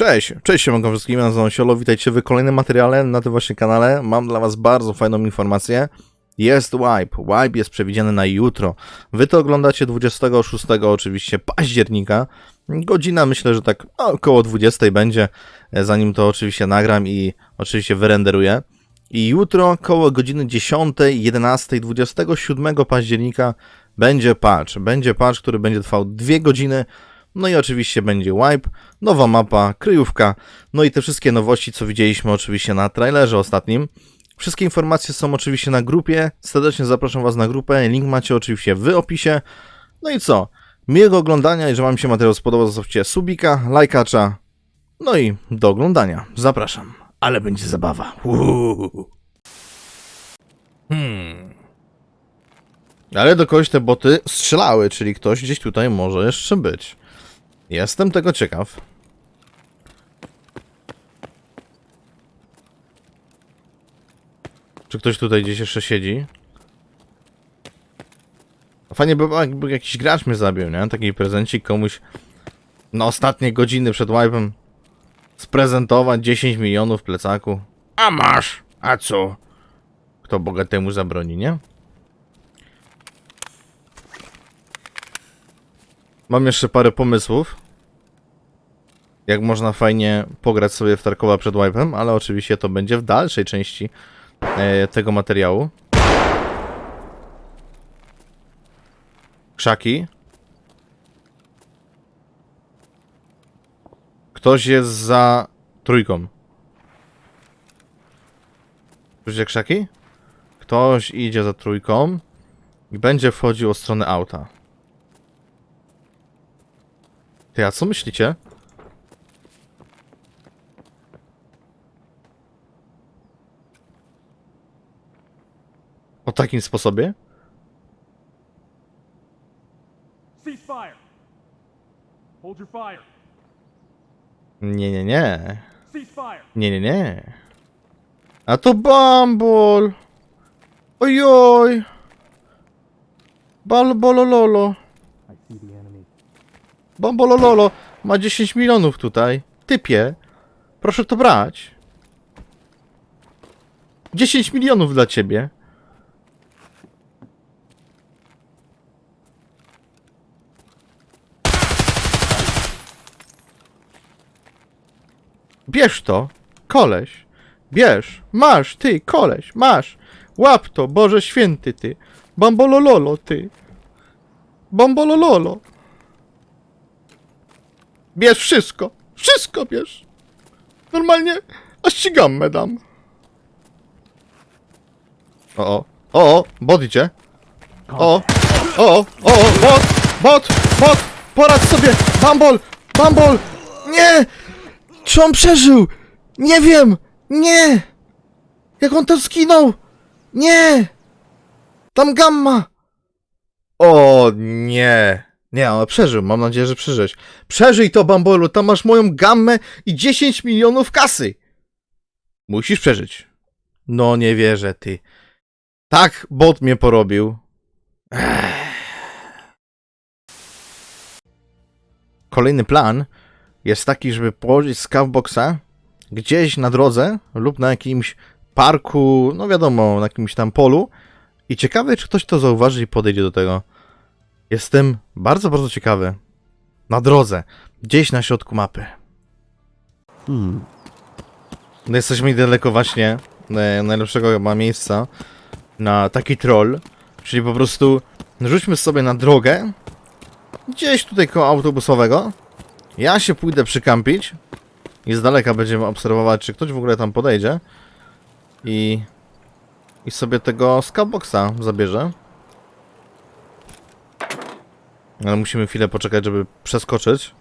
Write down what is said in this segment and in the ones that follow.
Cześć, cześć się wszystkim, ja nazywam się Olo, witajcie w kolejnym materiale na tym właśnie kanale. Mam dla was bardzo fajną informację. Jest wipe, wipe jest przewidziany na jutro. Wy to oglądacie 26 oczywiście października. Godzina myślę, że tak no, około 20 będzie, zanim to oczywiście nagram i oczywiście wyrenderuję. I jutro koło godziny 10, 11, 27 października będzie patch. Będzie patch, który będzie trwał 2 godziny. No i oczywiście będzie wipe, nowa mapa, kryjówka, no i te wszystkie nowości, co widzieliśmy oczywiście na trailerze ostatnim. Wszystkie informacje są oczywiście na grupie. Serdecznie zapraszam Was na grupę. Link macie oczywiście w opisie. No i co? Miłego oglądania. Jeżeli Wam się materiał spodobał, zostawcie subika, lajkacza. No i do oglądania. Zapraszam. Ale będzie zabawa. Uhuhu. Hmm. Ale do kogoś te boty strzelały, czyli ktoś gdzieś tutaj może jeszcze być. Jestem tego ciekaw. Czy ktoś tutaj gdzieś jeszcze siedzi? Fajnie by było, jakby jakiś gracz mnie zabił, nie? Taki prezencik komuś na ostatnie godziny przed wipe'em sprezentować 10 milionów w plecaku. A masz! A co? Kto bogatemu zabroni, nie? Mam jeszcze parę pomysłów. Jak można fajnie pograć sobie w Tarkowa przed wipe'em, ale oczywiście to będzie w dalszej części e, tego materiału. Krzaki. Ktoś jest za trójką. Słyszycie krzaki? Ktoś idzie za trójką i będzie wchodził o stronę auta. Ty, a co myślicie? O takim sposobie? Nie, nie, nie. Nie, nie, nie. A to Bumble! Ojoj! Balbolololo. Bambolololo ma 10 milionów tutaj. Typie, proszę to brać. 10 milionów dla ciebie. Bierz to, koleś. Bierz, masz, ty, koleś, masz. Łap to, Boże święty, ty. Bambolololo, ty. Bambolololo. Bierz wszystko. Wszystko bierz. Normalnie, a ścigammę dam. O, o, o, o, bot idzie. O, o, o, o, bot, bot, bot, poradź sobie, bambol, bambol, nie! Czy on przeżył? Nie wiem, nie! Jak on to zginął? Nie! Tam gamma! O nie! Nie, ale przeżył, mam nadzieję, że przeżyłeś. Przeżyj to, Bambolu, tam masz moją gammę i 10 milionów kasy! Musisz przeżyć. No nie wierzę, ty. Tak, bot mnie porobił. Ech. Kolejny plan jest taki, żeby położyć scoutboxa gdzieś na drodze lub na jakimś parku, no wiadomo, na jakimś tam polu. I ciekawe, czy ktoś to zauważy i podejdzie do tego. Jestem bardzo, bardzo ciekawy. Na drodze, gdzieś na środku mapy. No jesteśmy niedaleko właśnie e, najlepszego chyba miejsca na taki troll. Czyli po prostu rzućmy sobie na drogę, gdzieś tutaj koło autobusowego. Ja się pójdę przykampić i z daleka będziemy obserwować, czy ktoś w ogóle tam podejdzie. I, i sobie tego scoutboxa zabierze. Ale musimy chwilę poczekać, żeby przeskoczyć.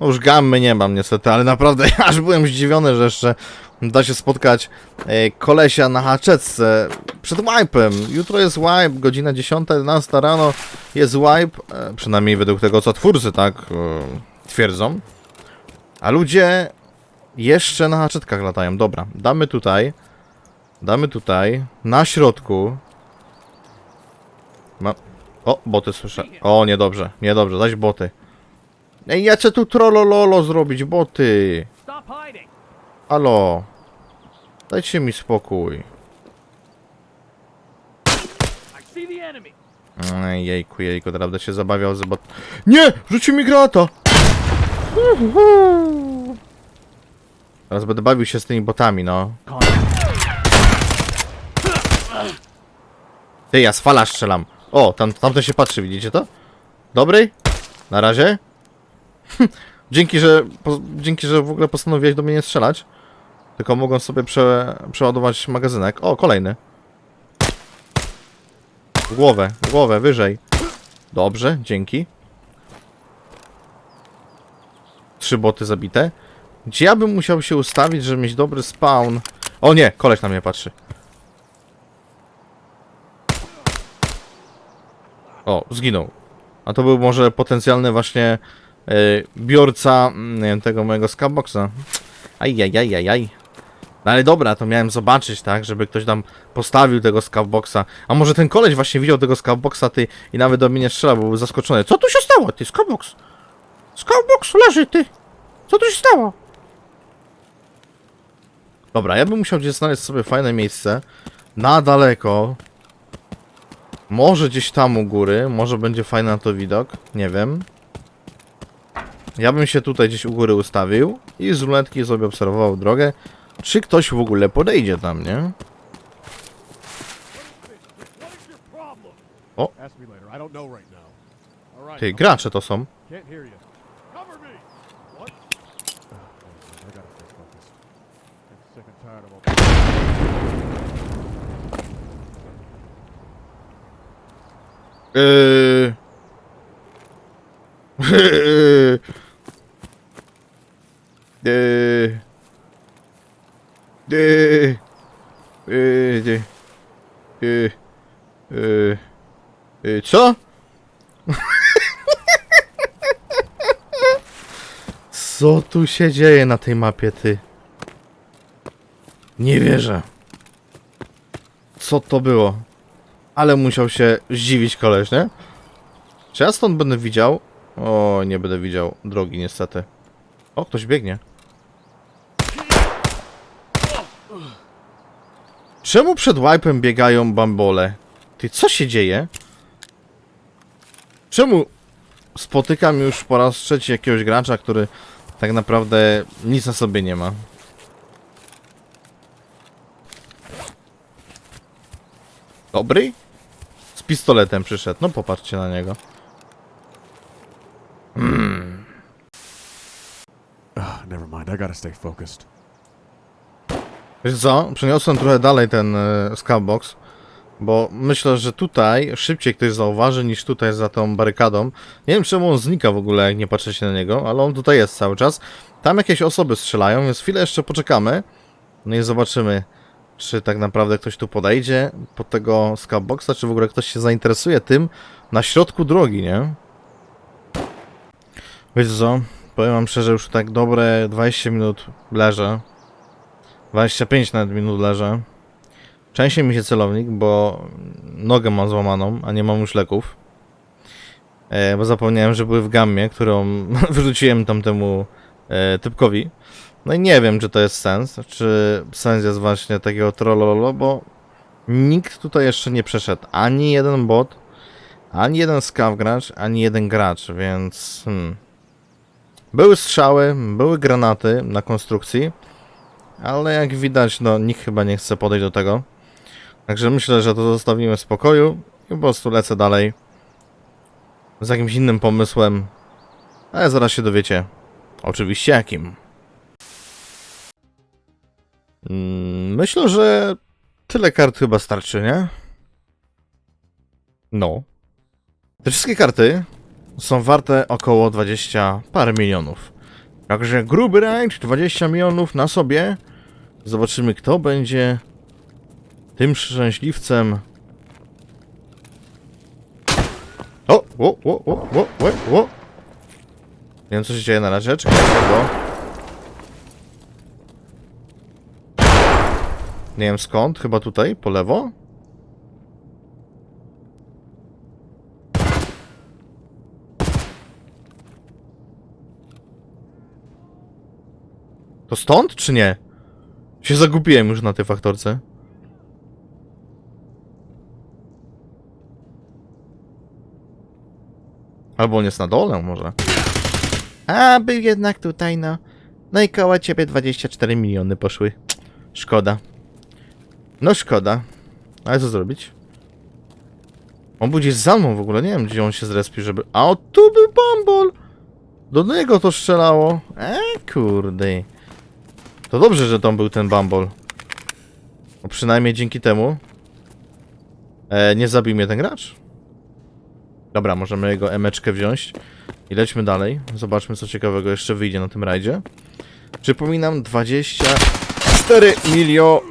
No już gammy nie mam niestety, ale naprawdę aż byłem zdziwiony, że jeszcze da się spotkać e, kolesia na haczetce przed wipe'em. Jutro jest wipe, godzina 10-11 rano jest wipe, e, przynajmniej według tego co twórcy tak e, twierdzą. A ludzie jeszcze na haczetkach latają. Dobra, damy tutaj. Damy tutaj. Na środku. Ma... O, boty słyszę. O, niedobrze, niedobrze, zaś boty. Ej, ja chcę tu trollololo zrobić, boty. Halo. Dajcie mi spokój. Ej, jejku, jejku, będę się zabawiał z bot... Nie! Rzucił mi granata! Teraz będę bawił się z tymi botami, no. Ty, ja z fala strzelam. O, tam, tamten się patrzy, widzicie to? Dobry? Na razie? dzięki, że, po, dzięki, że w ogóle postanowiłeś do mnie nie strzelać. Tylko mogą sobie prze, przeładować magazynek. O, kolejny. W głowę, w głowę, wyżej. Dobrze, dzięki. Trzy boty zabite. Gdzie ja bym musiał się ustawić, żeby mieć dobry spawn? O nie, koleś na mnie patrzy. O, zginął. A to był może potencjalny właśnie e, biorca mm, wiem, tego mojego skyboxa. Ajajajajaj. No ale dobra, to miałem zobaczyć, tak, żeby ktoś tam postawił tego scoutboxa. A może ten koleś właśnie widział tego scoutboxa, ty, i nawet do mnie nie strzela, bo był zaskoczony. Co tu się stało, ty, scoutbox? Scoutbox leży, ty! Co tu się stało? Dobra, ja bym musiał gdzieś znaleźć sobie fajne miejsce. Na daleko. Może gdzieś tam u góry, może będzie fajny na to widok, nie wiem. Ja bym się tutaj gdzieś u góry ustawił i z ruletki sobie obserwował drogę. Czy ktoś w ogóle podejdzie tam, nie? Right. Ty, gracze to są. Yy... Yy... Yy... Yy... Yy... Yy... Yy... Co? Co tu się dzieje na tej mapie, ty? Nie wierzę. Co to było? Ale musiał się zdziwić koleś, nie? Czy ja stąd będę widział? O, nie będę widział drogi niestety. O, ktoś biegnie. Czemu przed wipe'em biegają bambole? Ty, co się dzieje? Czemu spotykam już po raz trzeci jakiegoś gracza, który tak naprawdę nic na sobie nie ma? Dobry? Z pistoletem przyszedł. No popatrzcie na niego. Ah, never mind. I gotta stay focused. Wiesz co? Przeniosłem trochę dalej ten scoutbox, bo myślę, że tutaj szybciej ktoś zauważy niż tutaj za tą barykadą. Nie wiem czemu on znika w ogóle, jak nie patrzycie na niego, ale on tutaj jest cały czas. Tam jakieś osoby strzelają, więc chwilę jeszcze poczekamy. No i zobaczymy, czy tak naprawdę ktoś tu podejdzie pod tego scoutboxa, czy w ogóle ktoś się zainteresuje tym na środku drogi, nie? Wiecie co? Powiem wam szczerze, już tak dobre 20 minut leżę. 25 nawet minut leżę. Częściej mi się celownik, bo nogę mam złamaną, a nie mam już leków. E, bo zapomniałem, że były w gammie, którą wyrzuciłem tamtemu e, typkowi. No i nie wiem, czy to jest sens, czy sens jest właśnie takiego trollolo, bo nikt tutaj jeszcze nie przeszedł. Ani jeden bot, ani jeden scav gracz, ani jeden gracz, więc... Hmm. Były strzały, były granaty na konstrukcji, ale jak widać, no nikt chyba nie chce podejść do tego. Także myślę, że to zostawimy w spokoju i po prostu lecę dalej z jakimś innym pomysłem, ale zaraz się dowiecie. Oczywiście jakim. Mm, Myślę, że tyle kart chyba starczy, nie? No. Te wszystkie karty są warte około 20 parę milionów. Także gruby range, 20 milionów na sobie. Zobaczymy, kto będzie tym szczęśliwcem. O, o, o, o, o, o, o. Nie wiem, co się dzieje na razie, czekajcie, bo... Nie wiem skąd, chyba tutaj, po lewo? To stąd, czy nie? Się zagubiłem już na tej faktorce. Albo on jest na dole, może. A, był jednak tutaj, no. No i koło ciebie 24 miliony poszły. Szkoda. No szkoda. Ale co zrobić? On był gdzieś za mną w ogóle, nie wiem gdzie on się zrespił, żeby... A o, tu był bambol! Do niego to strzelało. E, kurde. To dobrze, że tam był ten bambol. No przynajmniej dzięki temu e, nie zabił mnie ten gracz. Dobra, możemy jego emeczkę wziąć i lećmy dalej. Zobaczmy co ciekawego jeszcze wyjdzie na tym rajdzie. Przypominam, 24 miliony...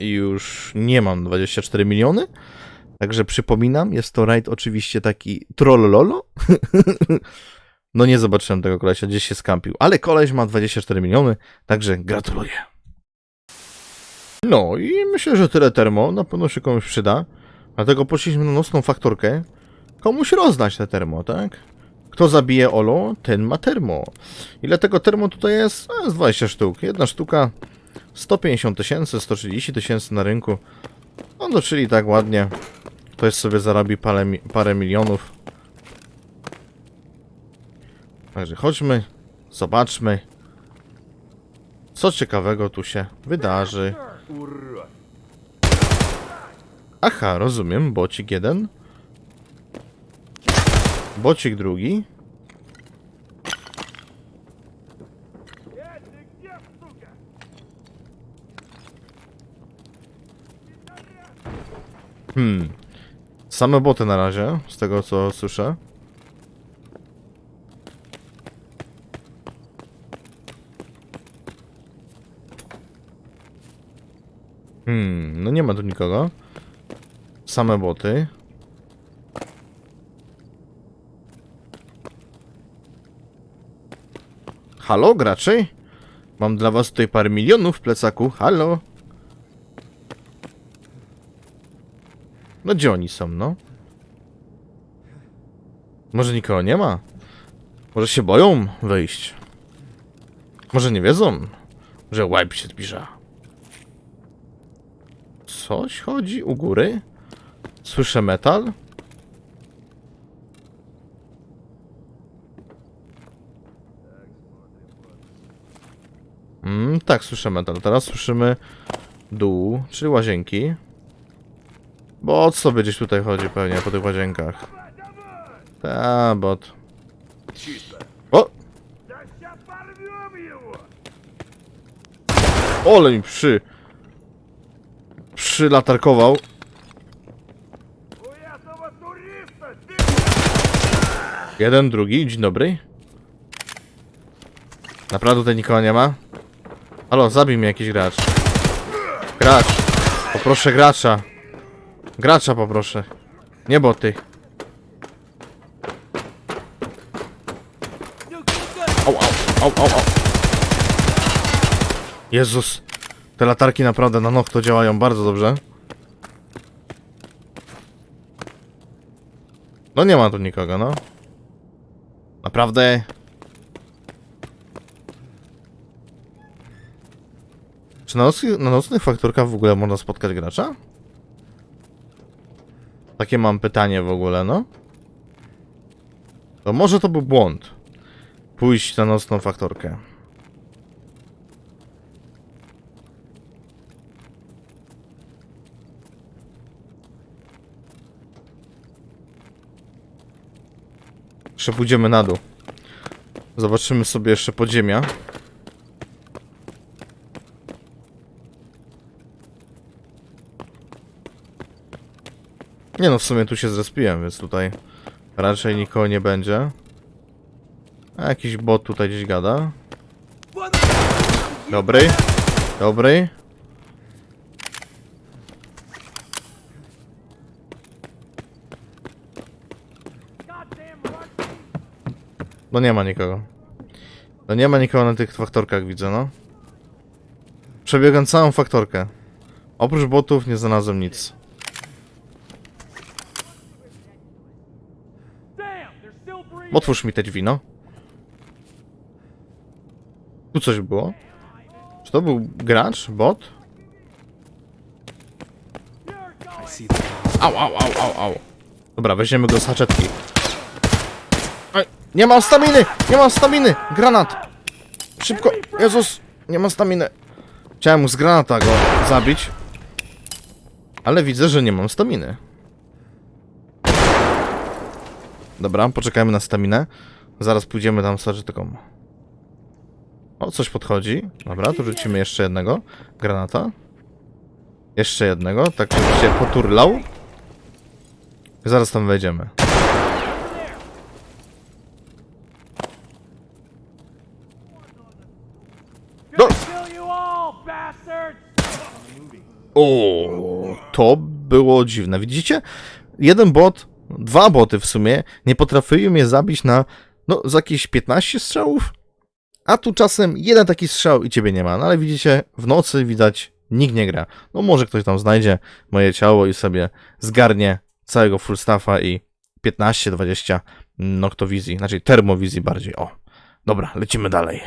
Już nie mam 24 miliony. Także przypominam, jest to rajd oczywiście taki trollolo. no nie zobaczyłem tego kolesia, gdzieś się skampił. Ale koleś ma 24 miliony, także gratuluję. No i myślę, że tyle termo na pewno się komuś przyda. Dlatego poszliśmy na nocną faktorkę. Komuś rozdać te termo, tak? Kto zabije Olo, ten ma termo. Ile tego termo tutaj jest? A, jest 20 sztuk. Jedna sztuka 150 tysięcy, 130 tysięcy na rynku. No to czyli tak ładnie. Ktoś sobie zarobi parę, parę milionów. Także chodźmy, zobaczmy, co ciekawego tu się wydarzy. Aha, rozumiem, bocik jeden. Bocik drugi. Hmm. Same boty na razie, z tego co słyszę. Hmm, no nie ma tu nikogo. Same boty. Halo, graczy? Mam dla was tutaj parę milionów w plecaku. Halo? No gdzie oni są, no? Może nikogo nie ma? Może się boją wejść? Może nie wiedzą, że wipe się zbliża? Coś chodzi u góry? Słyszę metal? Mm, tak, słyszę metal. Teraz słyszymy dół, czyli łazienki. Bo o co by gdzieś tutaj chodzi pewnie po tych łazienkach? Ta, bot. O! Ole przy... Przylatarkował. Jeden, drugi, dzień dobry. Naprawdę tutaj nikogo nie ma? Halo, zabij mnie jakiś gracz. Gracz. Poproszę gracza. Gracza poproszę. Nie boty. Au, au, au, au, au. Jezus. Te latarki naprawdę na nokto działają bardzo dobrze. No nie ma tu nikogo, no. Naprawdę. Czy na, nocy, na nocnych fakturkach w ogóle można spotkać gracza? Takie mam pytanie w ogóle, no. To może to był błąd. Pójść na nocną faktorkę. Jeszcze pójdziemy na dół. Zobaczymy sobie jeszcze podziemia. Nie no, w sumie tu się zrespiłem, więc tutaj raczej nikogo nie będzie. A jakiś bot tutaj gdzieś gada. Dobry. Dobry. No nie ma nikogo. No nie ma nikogo na tych faktorkach, widzę, no. Przebiegam całą faktorkę. Oprócz botów nie znalazłem nic. Otwórz mi te drzwi, no. Tu coś było? Czy to był gracz? Bot? Au, au, au, au, au. Dobra, weźmiemy go z haczetki. Oj, nie mam staminy! Nie mam staminy! Granat! Szybko! Jezus! Nie mam staminy. Chciałem z granata go zabić. Ale widzę, że nie mam staminy. Dobra, poczekajmy na staminę. Zaraz pójdziemy tam z. O, coś podchodzi. Dobra, tu rzucimy jeszcze jednego granata. Jeszcze jednego, tak żeby się poturlał. Zaraz tam wejdziemy. Do... O, to było dziwne. Widzicie? Jeden bot, dwa boty w sumie, nie potrafiły mnie zabić na, no, z jakieś 15 strzałów? A tu czasem jeden taki strzał i ciebie nie ma. No ale widzicie, w nocy widać, nikt nie gra. No może ktoś tam znajdzie moje ciało i sobie zgarnie całego full staffa i 15-20 noktowizji, znaczy termowizji bardziej. O, dobra, lecimy dalej.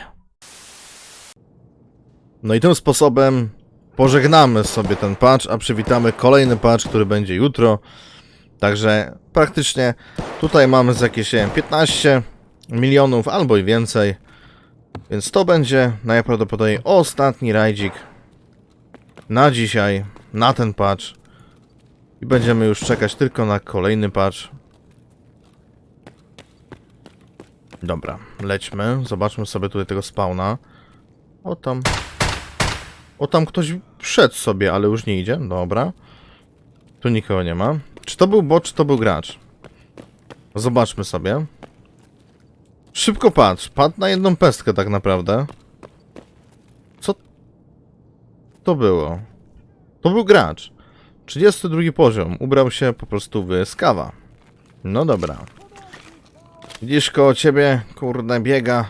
No i tym sposobem pożegnamy sobie ten patch, a przywitamy kolejny patch, który będzie jutro. Także praktycznie tutaj mamy z jakieś wiem, 15 milionów albo i więcej. Więc to będzie najprawdopodobniej ostatni rajdzik na dzisiaj, na ten patch. I będziemy już czekać tylko na kolejny patch. Dobra, lećmy. Zobaczmy sobie tutaj tego spawna. O tam. O tam ktoś wszedł sobie, ale już nie idzie. Dobra. Tu nikogo nie ma. Czy to był bot, czy to był gracz? Zobaczmy sobie. Szybko patrz. Padł na jedną pestkę tak naprawdę. Co to było? To był gracz. 32 poziom. Ubrał się po prostu w skawa. No dobra. Widzisz koło ciebie, kurde, biega.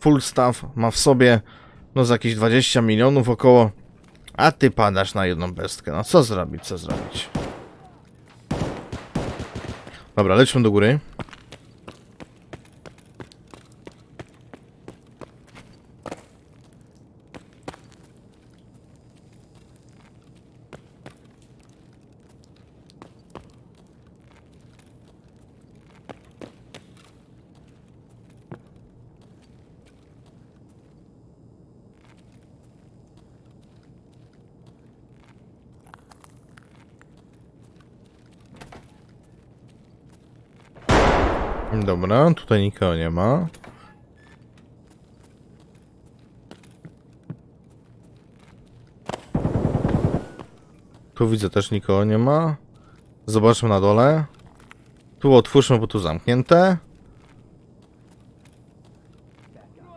Full staff ma w sobie no z jakieś 20 milionów około. A ty padasz na jedną pestkę. No co zrobić, co zrobić? Dobra, lećmy do góry. Dobra, tutaj nikogo nie ma. Tu widzę też nikogo nie ma. Zobaczmy na dole. Tu otwórzmy, bo tu zamknięte.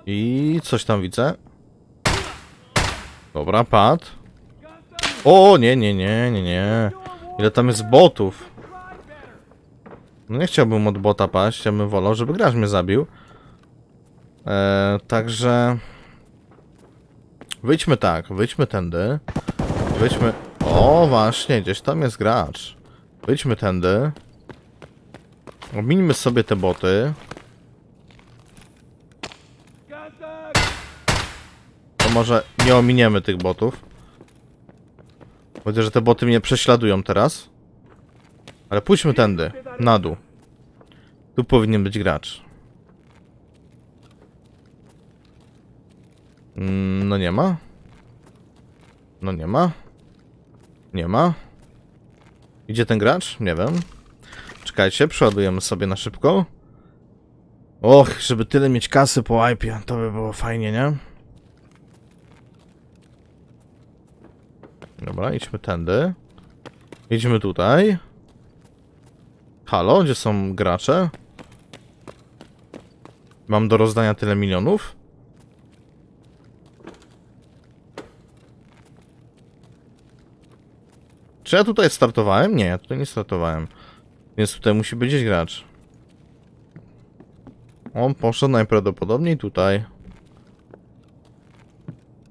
I coś tam widzę. Dobra, pad. O, nie, nie, nie, nie, nie. Ile tam jest botów? No nie chciałbym od bota paść, ja bym wolał, żeby gracz mnie zabił. Eee, także... Wyjdźmy tak, wyjdźmy tędy. Wyjdźmy... O, właśnie, gdzieś tam jest gracz. Wyjdźmy tędy. Omińmy sobie te boty. To może nie ominiemy tych botów. Widzę, że te boty mnie prześladują teraz. Ale pójdźmy tędy, na dół. Tu powinien być gracz. Mm, no nie ma. No nie ma. Nie ma. Gdzie ten gracz? Nie wiem. Czekajcie, przeładujemy sobie na szybko. Och, żeby tyle mieć kasy po wipe, to by było fajnie, nie? Dobra, idźmy tędy. Idźmy tutaj. Halo, gdzie są gracze? Mam do rozdania tyle milionów? Czy ja tutaj startowałem? Nie, ja tutaj nie startowałem. Więc tutaj musi być gdzieś gracz. On poszedł najprawdopodobniej tutaj.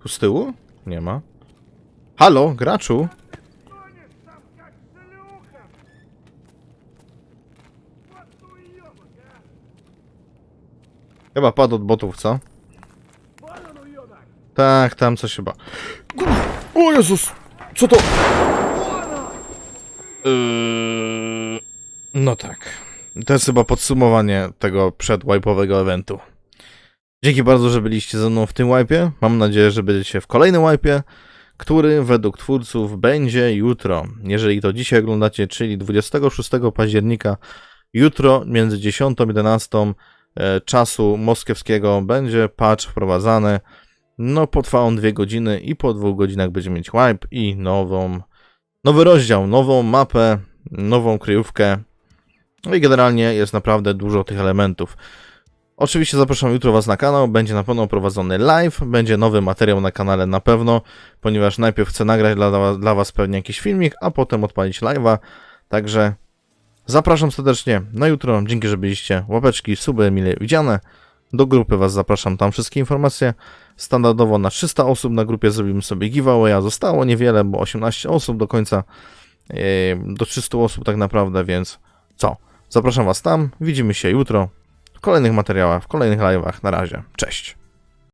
Tu z tyłu? Nie ma. Halo, graczu? Chyba padł od botów, co? Tak, tam coś chyba. O Jezus! Co to? Yy, No tak. To jest chyba podsumowanie tego przedwipe'owego eventu. Dzięki bardzo, że byliście ze mną w tym wipe'ie. Mam nadzieję, że będziecie w kolejnym wipe'ie, który według twórców będzie jutro. Jeżeli to dzisiaj oglądacie, czyli 26 października, jutro między 10 a 11 e, czasu moskiewskiego będzie patch wprowadzany. No, potrwa on dwie godziny i po dwóch godzinach będziemy mieć wipe i nową, nowy rozdział, nową mapę, nową kryjówkę. No i generalnie jest naprawdę dużo tych elementów. Oczywiście zapraszam jutro Was na kanał, będzie na pewno prowadzony live, będzie nowy materiał na kanale na pewno, ponieważ najpierw chcę nagrać dla, dla Was pewnie jakiś filmik, a potem odpalić live'a, także zapraszam serdecznie na jutro, dzięki, że byliście, łapeczki, suby mile widziane, do grupy Was zapraszam, tam wszystkie informacje, standardowo na 300 osób na grupie zrobimy sobie giveawaya, zostało niewiele, bo 18 osób do końca, yy, do 300 osób tak naprawdę, więc co, zapraszam Was tam, widzimy się jutro, w kolejnych materiałach, w kolejnych live'ach. Na razie. Cześć.